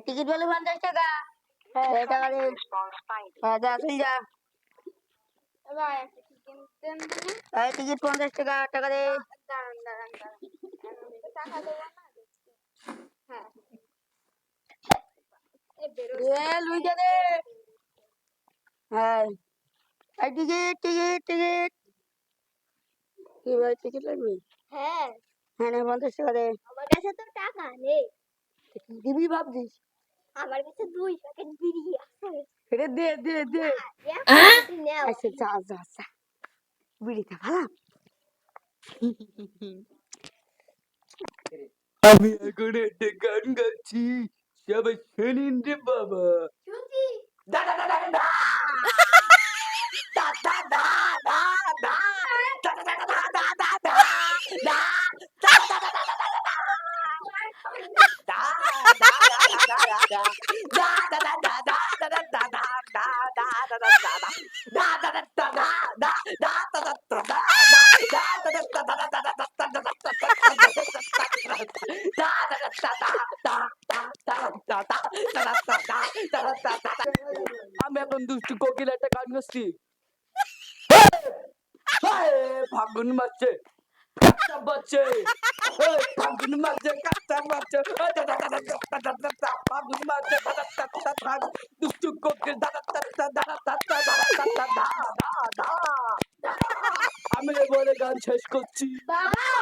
Ticket বলে পঞ্চাশ টাকা। হ্যাঁ টিকিট টিকিট। টিকিট কি ভাই টিকিট লাগবে? হ্যাঁ। হ্যাঁ পঞ্চাশ টাকা দে। আমার কাছে তো টাকা নেই। কি দিবি ভাবছিস আমার কাছে দুই প্যাকেট বিড়ি আছে এটা দে দে দে আচ্ছা যা যা যা বিড়িটা ভালো আমি এখন একটা গান গাচ্ছি সবাই শোনেন রে বাবা শুনছি দা দা দা দা দা আমি এখন দুষ্টু কোকিল একটা গান গাচ্ছি ফাগুন মাসে কাঁচা বাচ্চে ফাগুন মাসে কাঁচা বাচ্চে ফাগুন কোকিল আমি বলে গান শেষ করছি বাবা